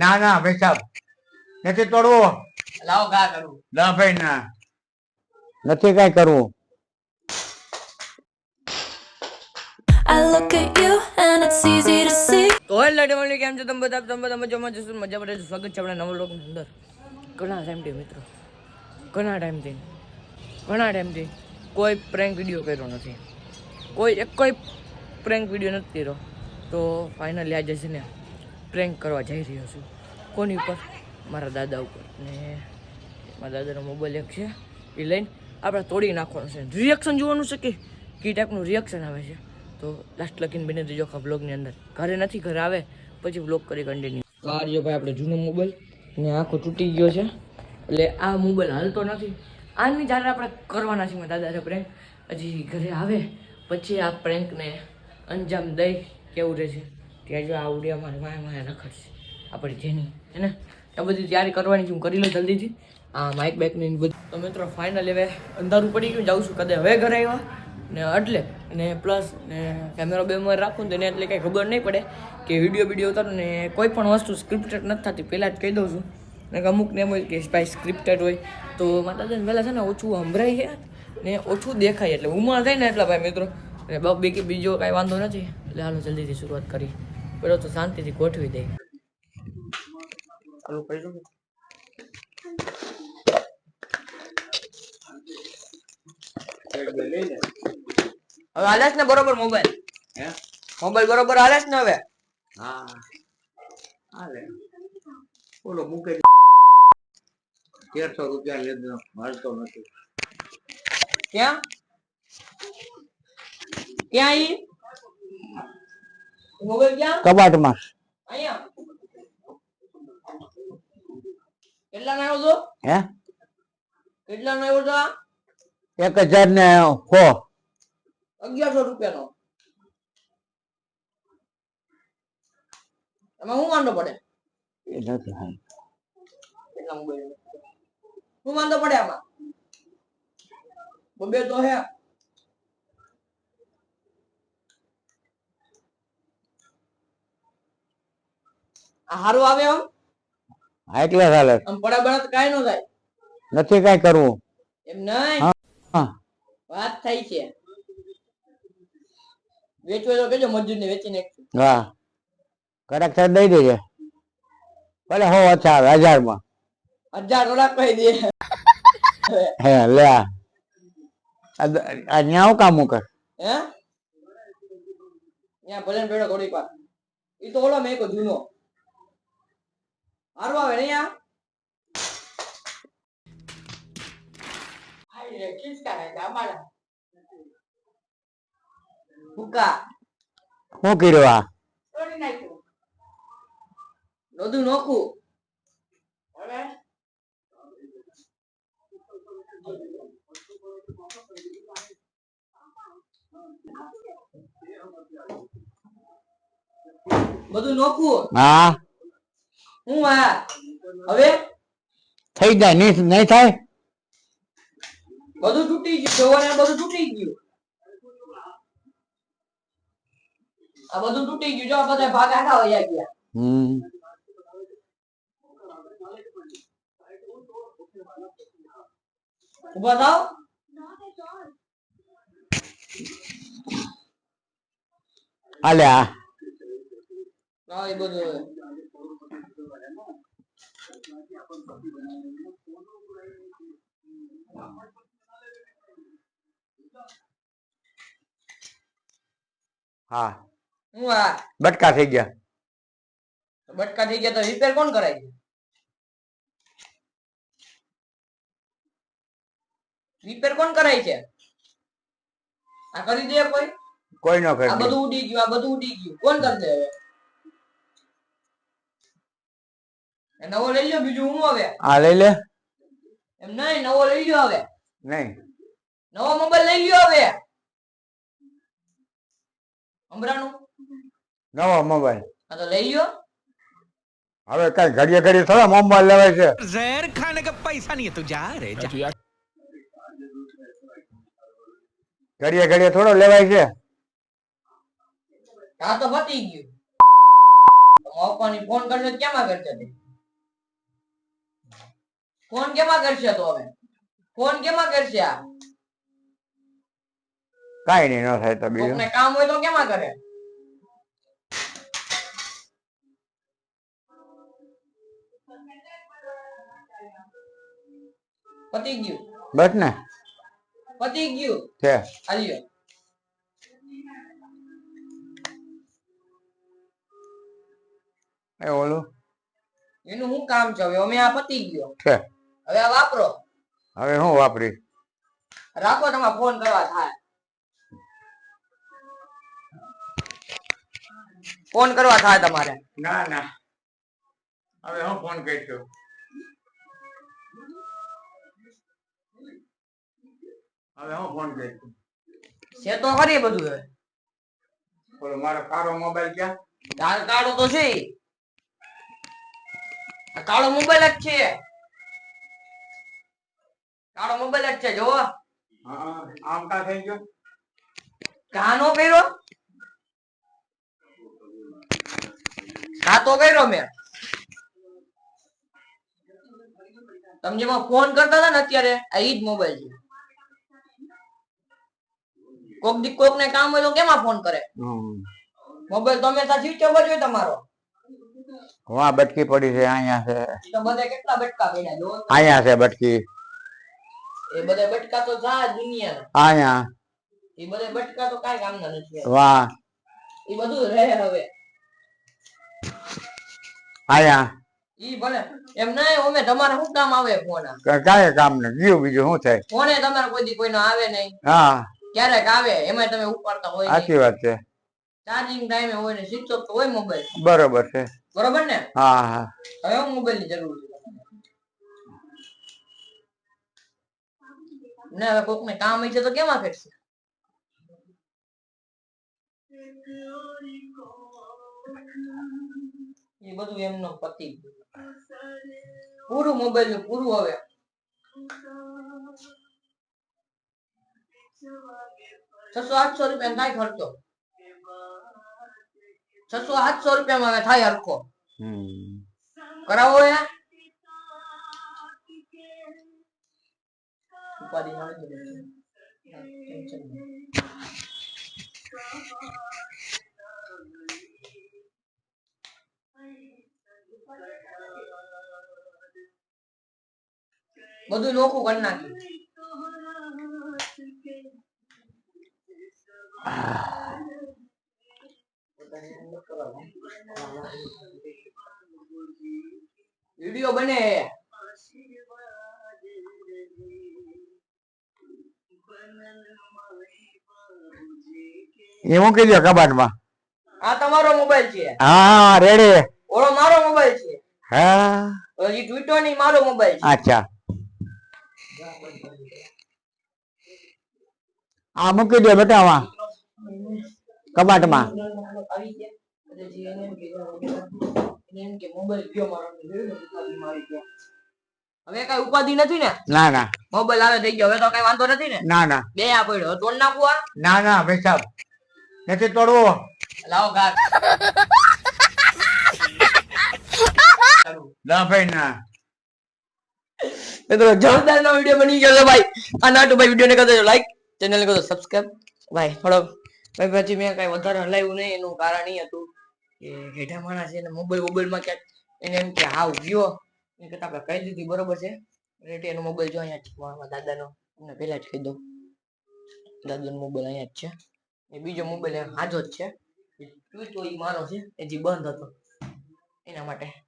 ના ના ભાઈ સાહેબ. નથી તોડવો. લાવો ગા કરું. ના ભાઈ ના. નથી કઈ કરવું. I look at you and it's easy to see. તો હેલો ડેમોલી કેમ છો? તમે બધા તમે બધા મજામાં જશો મજા પડે સ્વાગત છે આપણા નવા અંદર. ઘણા ટાઈમથી મિત્રો. ઘણા ટાઈમથી ઘણા ટાઈમથી કોઈ પ્રેન્ક વીડિયો કર્યો નથી. કોઈ એક કોઈ પ્રેન્ક વીડિયો નથી કર્યો. તો ફાઇનલી આજે છે ને પ્રેન્ક કરવા જઈ રહ્યો છું. કોની ઉપર? મારા દાદા ઉપર. ને મારા દાદાનો મોબાઈલ એક છે. એ લઈને આપણે તોડી નાખવાનું છે. રિએક્શન જોવાનું છે કે કઈ ટાઈપનું રિએક્શન આવે છે? તો લાસ્ટ લખીને બને દેજો આખા બ્લોગની અંદર. ઘરે નથી, ઘરે આવે, પછી બ્લોગ કરી કન્ટિન્યુ તો આ રહ્યો ભાઈ આપણે જૂનો મોબાઈલ ને આખો તૂટી ગયો છે. એટલે આ મોબાઈલ હાલતો નથી. આની જ્યારે આપણે કરવાના છીએ, મારા દાદા પ્રેન્ક હજી ઘરે આવે, પછી આ પ્રેન્કને અંજામ દઈ કેવું રહેશે ત્યાં જો આ ઉડિયા મારે માયા માયા રખડશે. આપણે જેની, હે ને? આ બધી તૈયારી કરવાની છે, હું કરી લઉં જલ્દીથી. આ માઇક બેકની બધું. તો મિત્રો ફાઇનલ હવે અંધારું પડી ગયું, જાઉં છું કદાચ હવે ઘરે આવ્યા. ને એટલે, ને પ્લસ ને કેમેરો બેમર રાખું ને એને એટલે કંઈ ખબર નહીં પડે કે વીડિયો વીડિયો ઉતારું ને કોઈ પણ વસ્તુ સ્ક્રિપ્ટેડ નથી થતી. પહેલાં જ કહી દઉં છું. ને અમુક ને એમ હોય કે ભાઈ સ્ક્રિપ્ટેડ હોય. તો માતા પહેલાં છે ને ઓછું સંભળાય છે ને ઓછું દેખાય. એટલે ઉંમર થાય ને એટલા ભાઈ મિત્રો. અને બ- બીજી બીજો કાંઈ વાંધો નથી. એટલે હાલો જલ્દીથી શરૂઆત કરી. પેલો તો શાંતિથી ગોઠવી દે. ચાલુ કરી દઉં હવે હાલે ને બરોબર મોબાઈલ? મોબાઈલ બરોબર હાલે ને હવે? હા. હાલે. બોલો મૂકે તેરસો રૂપિયા લીધો મળતો નથી. ક્યાં? ક્યાં ઈ? મોબાઈલ ક્યાં? કબાટમાં. અહીંયા. કેટલા નો આવ્યો તો? હે? કેટલા આવ્યો આ? એક હજાર ને સો અગિયારસો રૂપિયાનો. એમાં હું વાંધો પડે? એટલા હા મોબાઈલ શું વાંધો પડે આમાં? બબે તો હે. હારું આવે આમ? હા એટલે હાલે. આમ પડા બડા કાઈ નો થાય? નથી કાઈ કરવું. એમ નહીં? વાત થાય છે. વેચવો તો કેજો મજૂર ને વેચી નાખશું હા કડક સાહેબ દઈ દેજે. ભલે હો ઓછા આવે હજારમાં હજાર થોડાક કહી દે. હે લે આ. ન્યા હું કામ કર હે? ત્યાં ભલે બેડો ઘોડી પા ઈ તો ઓલો મેકો જૂનો હારું આવે ને યા હાય રે ખીચકા ને ગામાડા હુકા શું કર્યું આ? તોડી નાખ્યું. નોધું નોખું. બધું નોખું? હા. હું આ હવે? થઈ જાય નહીં નહીં થાય? બધું તૂટી ગયું જોવાને બધું તૂટી ગયું. આ બધું તૂટી ગયું જો આ બધા ભાગ આખા વયા ગયા. હમ. ઊભા થાવ હાલે આ હા એ બધું. હા. હું આ? બટકા થઈ ગયા. બટકા થઈ ગયા તો રિપેર કોણ કરાય છે? રિપેર કોણ કરાય છે? આ કરી દે કોઈ? કોઈ ન આ કરી દે. બધું ઉડી ગયું આ બધું ઉડી ગયું. કોણ કરશે દે હવે એ નવો લઈ લો બીજું હું હવે? આ લઈ લે. એમ નહીં નવો લઈ લ્યો હવે? નહીં. નવો મોબાઈલ લઈ લ્યો હવે? અમરાનું? નવો મોબાઈલ આ તો લઈ લ્યો. હવે કઈ ઘડીએ ઘડીએ થોડા મોબાઈલ લેવાય છે. ઝેર ખાને કે પૈસા નહીં તું જા રે જા. ઘડીએ ઘડીએ થોડો લેવાય છે. આ તો પતી ગયું. આપવાની ફોન કરજો કેમ આગળ જતી ફોન કેમાં કરશે તો હવે? ફોન કેમાં કરશે આ? કાંઈ નહીં ન થાય તો બીજું. કામ હોય તો કેમાં કરે? પતી ગયું. બસ ને. પતી ગયું. છે. હાલ્યો. એ ઓલું? એનું શું કામ છે હવે? અમે આ પતી ગયો. છે. હવે આ વાપરો. હવે હું વાપરી રાખો તમારે ફોન કરવા થાય. ફોન કરવા થાય તમારે. ના ના. હવે હું ફોન કરીશું? હવે હું ફોન કરીશું? છે તો ખરી બધું હવે. બોલો મારો કારો મોબાઈલ ક્યાં? કાળો તો છે. કાળો મોબાઈલ જ છે. કાળો મોબાઈલ જ છે જોવો. હા આમ કા થઈ ગયો? કાનો કર્યો કાતો કર્યો મેં. તમે જેમાં ફોન કરતા હતા ને અત્યારે આ ઈ જ મોબાઈલ છે. કોક દી કોક ને કામ હોય તો કેમાં ફોન કરે? હમ. મોબાઈલ તમે ત્યાં સ્વિચ ઓફ જ હોય તમારો. વાહ બટકી પડી છે અહીંયા છે. તો બધે કેટલા બટકા પડ્યા જો અહીંયા છે બટકી. એ બધા બટકા તો જા દુનિયા અહીંયા એ બધા બટકા તો કાંઈ કામના નથી વાહ. એ બધું રહે હવે. અહીંયા ઈ ભલે. એમ ના ઓમે તમારે શું કામ આવે ફોન? આ ક- કામ ને ગયું બીજું શું થાય? ફોને તમારે કોઈ દી કોઈનો આવે નહીં. હા. ક્યારેક આવે એમાં તમે ઉપાડતા હોય સાચી વાત છે. ચાર્જિંગ ટાઈમે હોય ને સ્વિચ ઓફ તો હોય મોબાઈલ બરોબર છે. બરોબર ને? હા હા. હવે મોબાઈલની જરૂર છે? ને હવે કોક ને કામ હશે તો કેમાં ફેરશે એ બધું એમનો પતિ. પૂરું મોબાઈલનું પૂરું હવે. છસો આઠસો રૂપિયા થાય ખર્ચો. છસો આઠસો રૂપિયામાં થાય હરખો. હમ. કરાવો હે ઉપાધિ ના હોય તો ટેન્શન નહીં. બધું નોખું કરી નાખ્યું વિડિયો બને એ મૂકી દો કબાટમાં? આ તમારો મોબાઈલ છે? હા રેડી. ઓળો મારો મોબાઈલ છે? હા. ઓલી ટ્વીટો ની મારો મોબાઈલ છે. અચ્છા. આ મૂકી દો બેટા આમાં. કબાટમાં. મોબાઈલ ગયો મારો હવે કઈ ઉપાધિ નથી ને? ના ના. મોબાઈલ આવે થઈ ગયો. હવે તો કઈ વાંધો નથી ને? ના ના. બે આ પડ્યો. તોડ નાખું આ? ના ના ભાઈ સાહેબ નથી તોડવો. લાવો ગાર ના ભાઈ ના. મિત્રો જોરદાર નો વીડિયો બની ગયો છે ભાઈ. આ નાટુ ભાઈ વીડિયો ને કરજો લાઈક ચેનલ ને કરજો સબસ્ક્રાઇબ ભાઈ થોડો ભાઈ પછી મેં કઈ વધારે હલાવ્યું નહીં એનું કારણ એ હતું કે હેઠા માણસ એને મોબાઈલ મોબાઈલમાં ક્યાંક એને એમ કે હાવ ગયો. એ કરતા આપણે કહી દીધી, બરોબર છે. રેટી એનો મોબાઈલ જો અહીંયા છે. દાદાનો, તમને પહેલા જ કહી દઉં. દાદાનો મોબાઈલ અહીંયા જ છે. એ બીજો મોબાઈલ હાજો જ છે. એ તો ઈ મારો છે. એ જે બંધ હતો. એના માટે.